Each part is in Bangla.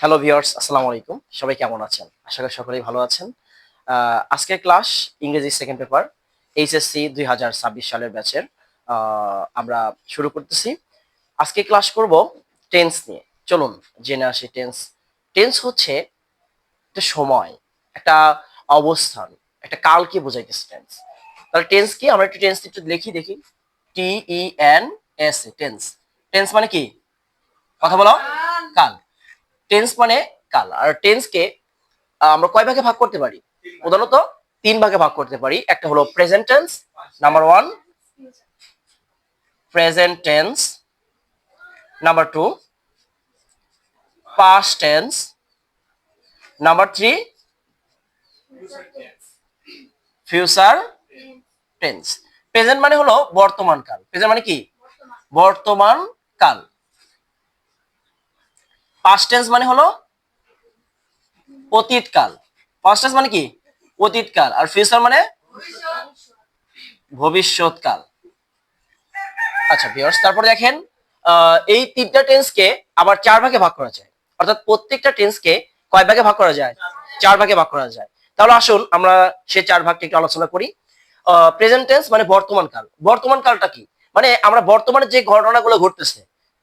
হ্যালো ভিউয়ার্স আসসালামু আলাইকুম। সবাই কেমন আছেন? আশা করি সকলেই ভালো আছেন। আহ, আজকের ক্লাস ইংরেজি সেকেন্ড পেপার এইচএসসি দুই হাজার ছাব্বিশ সালের ব্যাচের আমরা শুরু করতেছি। আজকে ক্লাস করব টেন্স নিয়ে। চলুন জেনে আসি টেন্স টেন্স হচ্ছে একটা সময় একটা অবস্থান একটা কালকে বোঝাইতেছে টেন্স তাহলে টেন্স কি? আমরা একটু টেন্স একটু লিখি দেখি। T E N S tense tense মানে কি? কথা বলো? কাল। টেন্স মানে কাল আর টেন্সকে আমরা কয় ভাগে ভাগ করতে পারি? প্রধানত তিন ভাগে ভাগ করতে পারি। একটা হলো present tense number one present tense number two past tense number three future tense present মানে হলো বর্তমান কাল। প্রেজেন্ট মানে কি? বর্তমান কাল। পাস্ট টেন্স মানে হলো অতীতকাল পাস্ট টেন্স মানে কি? অতীতকাল আর ফিউচার মানে ভবিষ্যৎকাল আচ্ছা ভিউয়ার্স তারপর দেখেন এই তিনটা টেন্সকে আবার চার ভাগে ভাগ করা যায়। অর্থাৎ প্রত্যেকটা টেন্সকে কয় ভাগে ভাগ করা যায়? চার ভাগে ভাগ করা যায়। তাহলে আসুন আমরা সেই চার ভাগকে একটু আলোচনা করি। প্রেজেন্ট টেন্স মানে বর্তমান কাল। বর্তমান কালটা কি? মানে আমরা বর্তমানে যে ঘটনাগুলো ঘটতেছে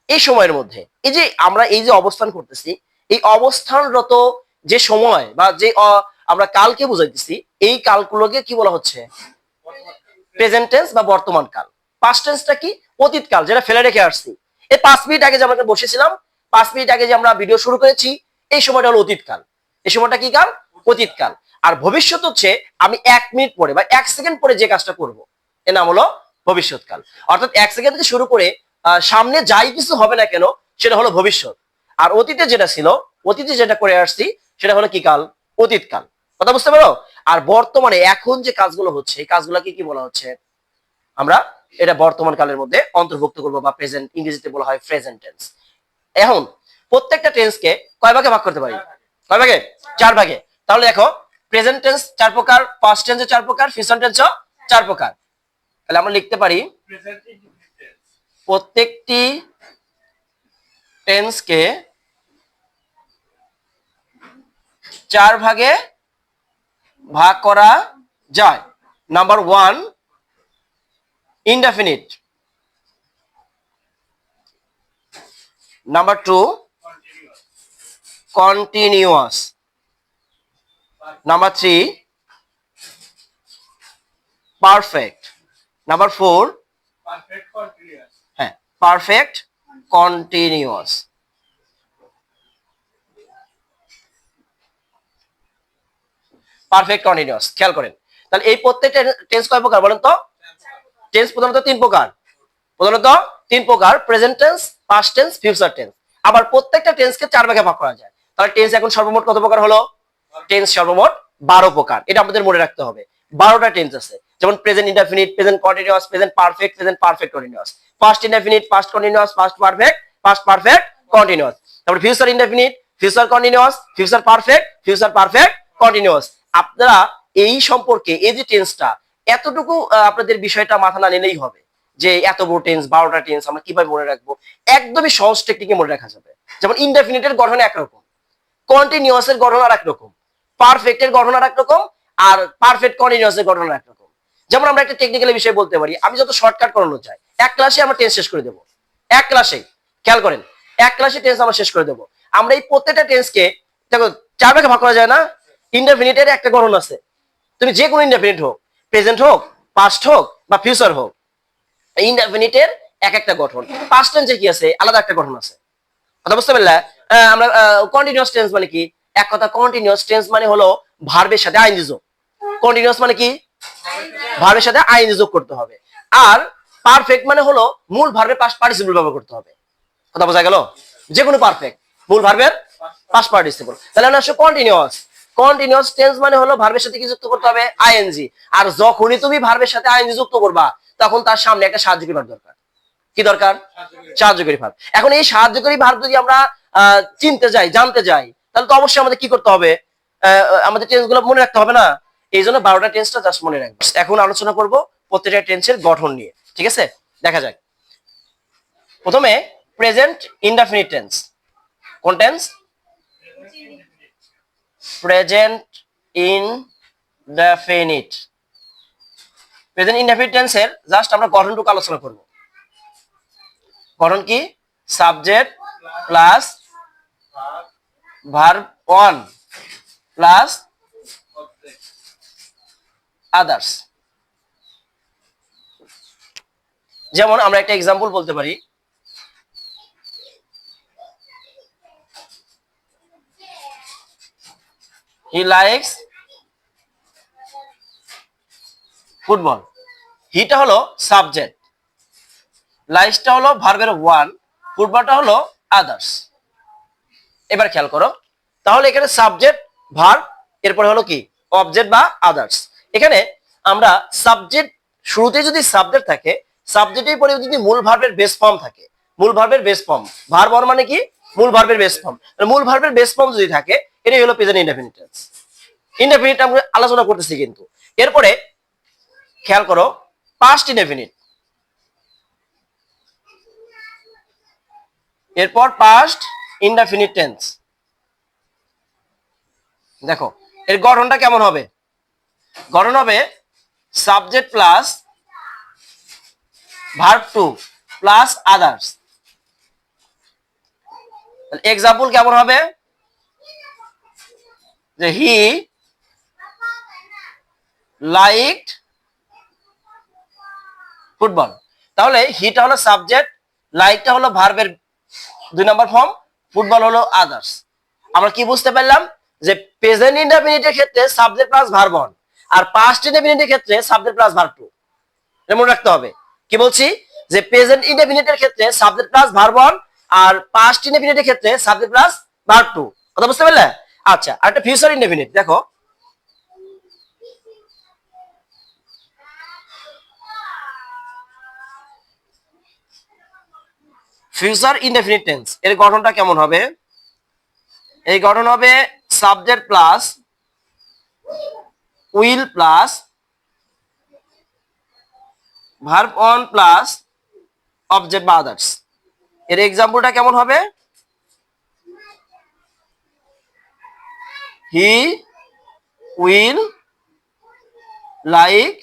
এই সময়ের মধ্যে। এই যে আমরা এই যে অবস্থান করতেছি, এই অবস্থানরত যে সময় বা যে আমরা কালকে বুঝাইতেছি, এই কালগুলোকে কি বলা হচ্ছে? প্রেজেন্ট টেন্স বা বর্তমান কাল। পাস্ট টেন্সটা কি? অতীত কাল, যেটা ফেলে রেখে আসছি। এই পাঁচ মিনিট আগে যে আমরা বসেছিলাম, পাঁচ মিনিট আগে যে আমরা ভিডিও শুরু করেছি, এই সময়টা হলো অতীত কাল। এই সময়টা কি কাল? অতীত কাল। আর ভবিষ্যৎ হচ্ছে, আমি এক মিনিট পরে বা এক সেকেন্ড পরে যে কাজটা করব, এর নাম হলো ভবিষ্যৎকাল অর্থাৎ এক সেকেন্ড থেকে শুরু করে সামনে যাই কিছু হবে না কেন, সেটা হলো ভবিষ্যৎ। আর অতীতে যেটা ছিল, অতীতে যেটা করে আসছি, সেটা হলো কি কাল? অতীত কাল। কথা বুঝতে পারো? আর বর্তমানে এখন যে কাজগুলো হচ্ছে, এই কাজগুলোকে কি বলা হচ্ছে? আমরা এটা বর্তমান কালের মধ্যে অন্তর্ভুক্ত করব বা প্রেজেন্ট ইংরেজিতে বলা হয় প্রেজেন্ট টেন্স এখন প্রত্যেকটা টেন্সকে কয় ভাগে ভাগ করতে পারি? কয় ভাগে? চার ভাগে। তাহলে দেখো প্রেজেন্ট টেন্স চার প্রকার পাস্ট টেন্সে চার প্রকার ফিউচার টেন্সও চার প্রকার। তাহলে আমরা লিখতে পারি প্রত্যেকটি টেন্সকে চার ভাগে ভাগ করা যায় number one indefinite number two continuous number three perfect number four perfect. Continuous. Perfect continuous খেয়াল করেন। তাহলে এই প্রত্যেকটা টেন্স কয় প্রকার বলেন তো? টেন্স প্রধানত তিন প্রকার। প্রধানত তিন প্রকার present tense past tense future tense আবার প্রত্যেকটা টেন্সকে চার ভাগে ভাগ করা যায়। তাহলে টেন্স এখন সর্বমোট কত প্রকার হলো? টেন্স সর্বমোট বারো প্রকার। এটা আমাদের মনে রাখতে হবে। বারোটা টেন্স আছে। যেমন present indefinite present continuous present perfect present perfect continuous past indefinite past continuous past perfect past perfect continuous তারপর future indefinite future continuous future perfect future perfect continuous আপনারা এই সম্পর্কে, এই যে টেন্সটা এতটুকু আপনাদের বিষয়টা মাথা না নিলেই হবে। যে এত বড় টেন্স বারোটা টেন্স আমরা কীভাবে মনে রাখব? একদমই সহজ টেকনিকে মনে রাখা যাবে। যেমন ইনডেফিনিটের গঠন একরকম কন্টিনিউয়াস এর গঠন আর একরকম পারফেক্ট এর গঠন আর একরকম আর পারফেক্ট কন্টিনিউয়াস এর গঠন আর একরকম যেমন আমরা একটা টেকনিক্যাল বিষয় বলতে পারি, আমি যত শর্টকাট করানো চাই, এক ক্লাসে আমরা টেন্স শেষ করে দেবো। এক ক্লাসে খেয়াল করেন, এক ক্লাসে টেন্স আমরা শেষ করে দেবো। আমরা এই প্রত্যেকটা টেন্সকে দেখো, চার ভাগে ভাগ করা যায় না ইনডেফিনিটের একটা গঠন আছে। তুমি যে কোনো ইনডেফিনিট হোক প্রেজেন্ট হোক পাস্ট হোক, বা ফিউচার হোক ইনডেফিনিটের এক একটা গঠন। পাস্ট টেন্সে কি আছে? আলাদা একটা গঠন আছে। কথা বুঝতে পারলে? আমরা কন্টিনিউয়াস টেন্স মানে কি? এক কথা কন্টিনিউয়াস টেন্স মানে হলো ভার্বের সাথে আইন যোগ। কন্টিনিউয়াস মানে কি? ভার্বের সাথে আইন যোগ করতে হবে। আর পারফেক্ট মানে হলো মূল ভার্বের পাস্ট পার্টিসিপল ব্যবহার করতে হবে। কথা বোঝা গেল? যে কোনো পারফেক্ট মূল ভার্বের পাস্ট পার্টিসিপল তাহলে আসলে কন্টিনিউয়াস কন্টিনিউয়াস টেন্স মানে হলো ভার্বের সাথে কি যুক্ত করতে হবে? আইএনজি আর যখনই তুমি ভার্বের সাথে আইএনজি যুক্ত করবা, তখন তার সামনে একটা সাহায্যকারী ভার্ব দরকার। কি দরকার? সাহায্যকারী ভার্ব এখন এই সাহায্যকারী ভার্ব যদি আমরা চিনতে যাই, জানতে যাই, তাহলে তো অবশ্যই আমাদের কি করতে হবে? আমাদের টেন্সগুলো মনে রাখতে হবে না? এই জন্য বারোটা টেন্সটা জাস্ট মনে রাখব। এখন আলোচনা করব প্রত্যেকটা টেন্সের গঠন নিয়ে, ঠিক আছে? দেখা যাক। প্রথমে প্রেজেন্ট ইনডেফিনিট টেন্স কোন tense present indefinite present indefinite টেন্সের জাস্ট আমরা গঠনটুকু আলোচনা করব। গঠন কি? Subject plus verb one plus others যেমন আমরা একটা এক্সাম্পল বলতে পারি। হি লাইকস ফুটবল হিটা হলো সাবজেক্ট লাইকসটা হলো ভার্বের ওয়ান ফুটবলটা হলো আদার্স এবার খেয়াল করো। তাহলে এখানে সাবজেক্ট ভার্ব এরপরে হলো কি? অবজেক্ট বা আদার্স এখানে আমরা সাবজেক্ট শুরুতে যদি সাবজেক্ট থাকে সাবজেক্টের পরে যদি মূল ভার্বের বেস ফর্ম থাকে, মূল ভার্বের বেস ফর্ম ভার্ব মানে কি? মূল ভার্বের বেস ফর্ম মূল ভার্বের বেস ফর্ম যদি থাকে, এটাই হলো প্রেজেন্ট ইনডেফিনিট টেন্স ইনডেফিনিট আমরা আলোচনা করতেছি কিন্তু। এরপরে খেয়াল করো পাস্ট ইনডেফিনিট এরপর পাস্ট ইনডেফিনিট টেন্স দেখো, এর গঠনটা কেমন হবে? গঠন হবে subject plus verb two plus others. Example কেমন হবে? যে হি লাইকড ফুটবল। তাহলে হিটা হলো সাবজেক্ট, লাইকটা হলো ভার্বের দুই নম্বর ফর্ম, ফুটবল হলো আদার্স। আমরা কি বুঝতে পারলাম? যে প্রেজেন্ট ইনডেফিনিটের ক্ষেত্রে সাবজেক্ট প্লাস ভার্ব ওয়ান আর পাস্ট ইনডেফিনিটের ক্ষেত্রে সাবজেক্ট প্লাস ভার্ব টু এটা মনে রাখতে হবে। কি বলছি? যে প্রেজেন্ট ইনডেফিনিটের ক্ষেত্রে সাবজেক্ট প্লাস ভার্ব ওয়ান আর পাস্ট ইনডেফিনিটের ক্ষেত্রে সাবজেক্ট প্লাস ভার্ব টু কথা বুঝতে পারলে? আচ্ছা আর একটা ফিউচার ইনডেফিনিট দেখো। ফিউচার ইনডেফিনিট টেন্স এর গঠনটা কেমন হবে? এই গঠন হবে subject plus will plus verb one plus object বা আদার্স এর এক্সাম্পলটা কেমন হবে? হি উইল লাইক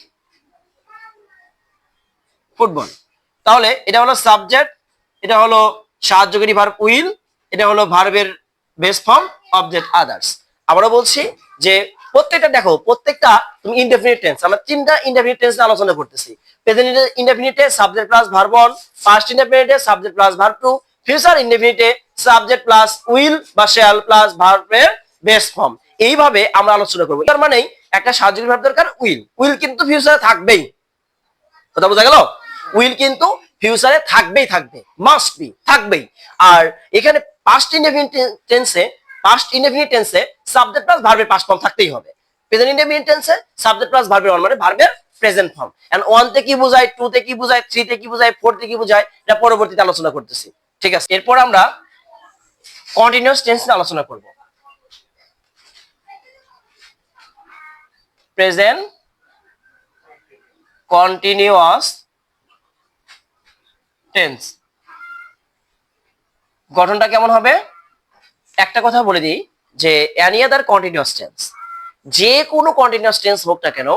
ফুটবল তাহলে এটা হলো সাবজেক্ট এটা হলো সাহায্যকারী ভার্ব উইল এটা হলো ভার্বের বেস ফর্ম অবজেক্ট আদার্স আবারও বলছি যে প্রত্যেকটা দেখো, প্রত্যেকটা তুমি ইনডেফিনিট টেন্স আমরা তিনটা ইনডেফিনিট টেন্স আলোচনা করতেছি। Present ইনডেফিনিটে subject plus verb one past ইনডেফিনিটে subject plus verb two future ইনডেফিনিটে subject plus will বা শ্যাল প্লাস ভার্বের বেস ফর্ম এইভাবে আমরা আলোচনা করব। তার মানে একটা সাহায্যকারী ভার্ব দরকার উইল উইল কিন্তু ফিউচারে থাকবেই। কথা বোঝা গেল? উইল কিন্তু ফিউচারে থাকবেই থাকবে মাস্ট বি থাকবেই। আর এখানে পাস্ট ইনডেফিনিট টেন্সে পাস্ট ইনডেফিনিট টেন্সে সাবজেক্ট প্লাস ভার্বের পাস্ট ফর্ম থাকতেই হবে। প্রেজেন্ট ইনডেফিনিট টেন্সে সাবজেক্ট প্লাস ভার্বের ওয়ান মানে ভার্বের প্রেজেন্ট ফর্ম এন্ড ওয়ান তে কি বোঝায় টু তে কি বোঝায় থ্রি তে কি বোঝায় ফোর তে কি বোঝায়, এটা পরবর্তীতে আলোচনা করতেছি। ঠিক আছে? এরপর আমরা কন্টিনিউয়াস টেন্স আলোচনা করব। প্রেজেন্ট কন্টিনিউয়াস টেন্স গঠনটা কেমন হবে? একটা কথা বলে দিই যে অ্যানি আদার কন্টিনিউয়াস টেন্স যে কোনো কন্টিনিউয়াস টেন্স হোক না কেন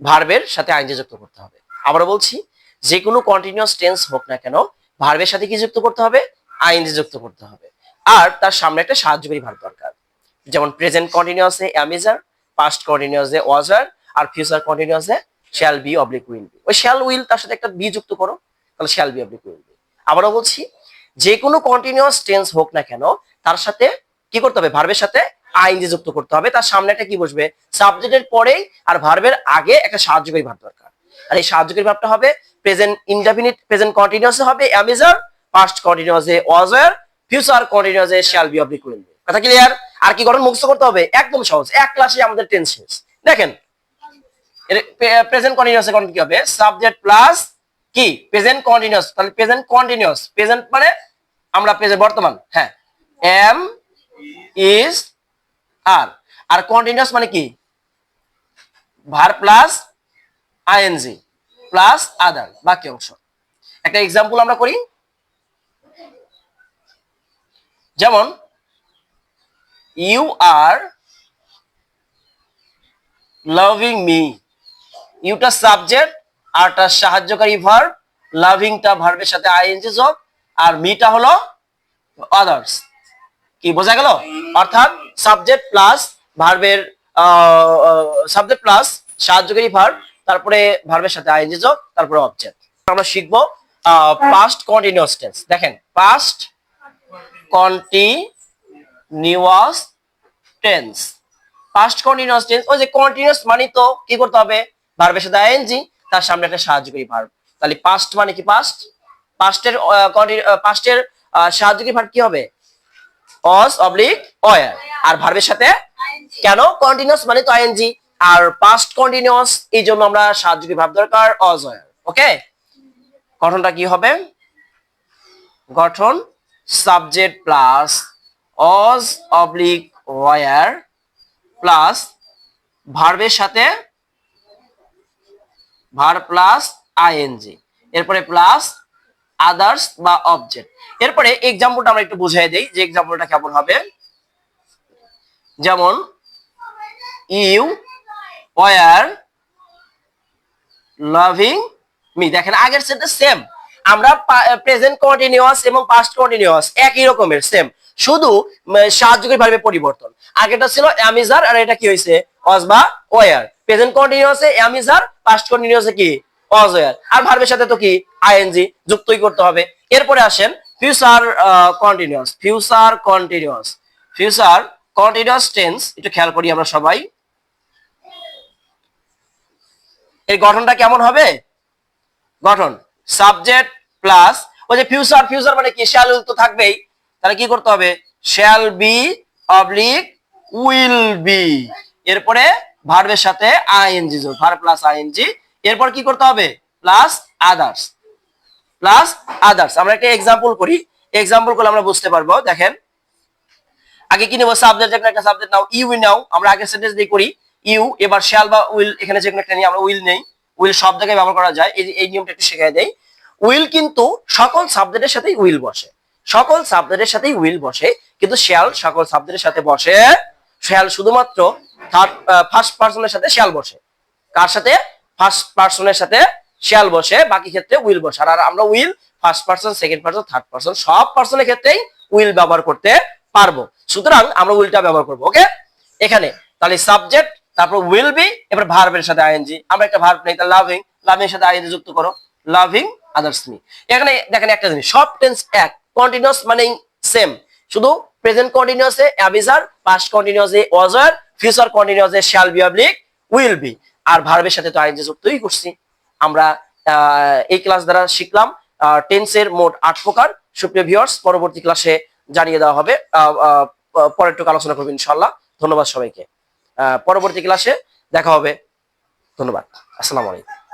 ভার্বের সাথে আইনজি যুক্ত করতে হবে। আবারও বলছি, যে কোনো কন্টিনিউয়াস টেন্স হোক না কেন ভার্বের সাথে কি যুক্ত করতে হবে? আইনজি যুক্ত করতে হবে। আর তার সামনে একটা সাহায্যকারী ভার্ব দরকার, যেমন প্রেজেন্ট কন্টিনিউয়াসে অ্যামিজার পাস্ট কন্টিনিউয়াসে ওয়াজার আর future কন্টিনিউয়াসে shall be oblique will be ওই শ্যাল উইল তার সাথে একটা বি যুক্ত করো, তাহলে shall be oblique will be আবারও বলছি, যে কোনো কন্টিনিউয়াস টেন্স হোক না কেন তার সাথে কি করতে হবে? ভার্বের সাথে আইনজি যুক্ত করতে হবে। তার সামনে একটা কি বসবে? সাবজেক্টের পরেই আর ভার্বের আগে একটা সাহায্যকারী ভার্ব দরকার। আর এই সাহায্যকারী ভার্বটা হবে প্রেজেন্ট ইনডেফিনিট প্রেজেন্ট কন্টিনিউয়াসে হবে অ্যামিজার পাস্ট কন্টিনিউয়াসে ওয়াজার ফিউচার কন্টিনিউয়াসে শ্যাল বি অবলিক উইল কথা ক্লিয়ার আর কি গঠন মুখস্থ করতে হবে? একদম সহজ। এক ক্লাসে আমাদের টেন্স শেষ। দেখেন প্রেজেন্ট কন্টিনিউয়াস এখন কি হবে? সাবজেক্ট প্লাস কি? প্রেজেন্ট কন্টিনিউয়াস তাহলে প্রেজেন্ট কন্টিনিউয়াস প্রেজেন্ট মানে আমরা প্রেজেন্ট বর্তমান। হ্যাঁ। এম ইজ আর আর কন্টিনিউয়াস মানে কি? ভার প্লাস আইএনজি প্লাস আদার বাকি অংশ। একটা এক্সাম্পল আমরা করি। যেমন ইউ আর লাভিং মি ইউটা সাবজেক্ট আরটা সাহায্যকারী ভার্ব লাভিংটা ভার্বের সাথে আইএনজি যোগ। আর মিটা হলো আদার্স কি বোঝা গেল? অর্থাৎ সাবজেক্ট প্লাস ভার্বের সাবজেক্ট প্লাস সাহায্যকারী ভার্ব তারপরে ভার্বের সাথে আইএনজি যোগ তারপরে অবজেক্ট আমরা শিখব পাস্ট কন্টিনিউয়াস টেন্স দেখেন past continuous tense past continuous tense ওই যে কন্টিনিউয়াস মানে তো কি করতে হবে? ভার্বের সাথে আইএনজি তার সামনে একটা সাহায্যকারী ভার্ব তাহলে পাস্ট মানে কি পাস্ট পাস্টের পাস্টের সাহায্যকারী ভার্ব কি হবে? অস অবলিক অয়ার আর ভার্বের সাথে কেন? কন্টিনিউয়াস মানে তো আইএনজি আর পাস্ট কন্টিনিউয়াস এই জন্য আমরা সাহায্যকারী ভাব দরকার অজ অয়ার ওকে গঠনটা কি হবে? গঠন subject plus was oblique were plus ভার্বের সাথে ভার প্লাস আইএনজি এরপরে প্লাস আদার্স বা অবজেক্ট এরপরে এক্সাম্পলটা আমরা একটু বুঝিয়ে দেই যে এক্সাম্পলটা কেমন হবে। যেমন ইউ ওয়ার লাভিং মি দেখেন, আগের সেটা সেম আমরা প্রেজেন্ট কন্টিনিউয়াস এবং পাস্ট কন্টিনিউয়াস একই রকমের সেম শুধু সাহায্যকারী ভাবে পরিবর্তন। আগেটা ছিল অ্যামিজার আর এটা কি হয়েছে? অস বা ওয়ার প্রেজেন্ট কন্টিনিউয়াসে অ্যামিজার পাস্ট কন্টিনিউয়াসে কি? অস ওয়ার আর ভার্বের সাথে তো কি? আইএনজি যুক্তই করতে হবে। এরপরে আসেন future continuous future continuous future continuous tense একটু খেয়াল করি আমরা সবাই। এর গঠনটা কেমন হবে? গঠন। সাবজেক্ট প্লাস ওই যে ফিউচার ফিউচার মানে কি? শ্যাল তো থাকবেই। তাহলে কি করতে হবে? Shall be oblique will be এরপরে ভার্বের সাথে আইএনজি ভার্ব প্লাস আইএনজি এরপর কি করতে হবে? প্লাস আদার্স প্লাস আদার্স আমরা একটা এক্সাম্পল করি। এক্সাম্পল করলে আমরা বুঝতে পারব। দেখেন। আগে কি নেব? সাবজেক্ট একটা সাবজেক্ট নাও। ইউ নাও। আমরা আগে সেন্টেন্স দিয়ে করি। ইউ এবার শ্যাল বা উইল এখানে যে একটা নিই আমরা উইল নেই। উইল সব জায়গায় ব্যবহার করা যায়। এই এই নিয়মটা একটু শেখাই দেই। উইল কিন্তু সকল সাবজেক্টের সাথেই উইল বসে। সকল সাবজেক্টের সাথেই উইল বসে। কিন্তু শ্যাল সকল সাবজেক্টের সাথে বসে। শ্যাল শুধুমাত্র থার্ড ফার্স্ট পার্সনের সাথে শ্যাল বসে। কার সাথে? ফার্স্ট পার্সনের সাথে শ্যাল বসে, বাকি ক্ষেত্রে উইল বসে। আর আমরা will first person second person third person সব পার্সনের ক্ষেত্রেই উইল ব্যবহার করতে পারব। সুতরাং আমরা উইলটা ব্যবহার করব ওকে এখানে, তাহলে সাবজেক্ট তারপর উইল বি এবার ভার্বের সাথে আইএনজি আমরা একটা ভার্ব নেই, তাহলে লাভিং লাভিং সাথে আইএনজি যুক্ত করো। লাভিং আদার্স মি এখানে দেখেন একটা জিনিস, সব টেন্স এক কন্টিনিউয়াস মানে সেম শুধু প্রেজেন্ট কন্টিনিউয়াসে অ্যাবিজার পাস্ট কন্টিনিউয়াসে was were future কন্টিনিউয়াসে shall be oblique will be আর ভার্বের সাথে তো আইএনজি যুক্তই করছি। আমরা এই ক্লাস দ্বারা শিখলাম টেন্সের মোট আট প্রকার। সুপ্রিয় ভিউয়ার্স পরবর্তী ক্লাসে জানিয়ে দেওয়া হবে। পরের টুকু আলোচনা করব ইনশাল্লাহ ধন্যবাদ সবাইকে। পরবর্তী ক্লাসে দেখা হবে। ধন্যবাদ। আসসালামু আলাইকুম।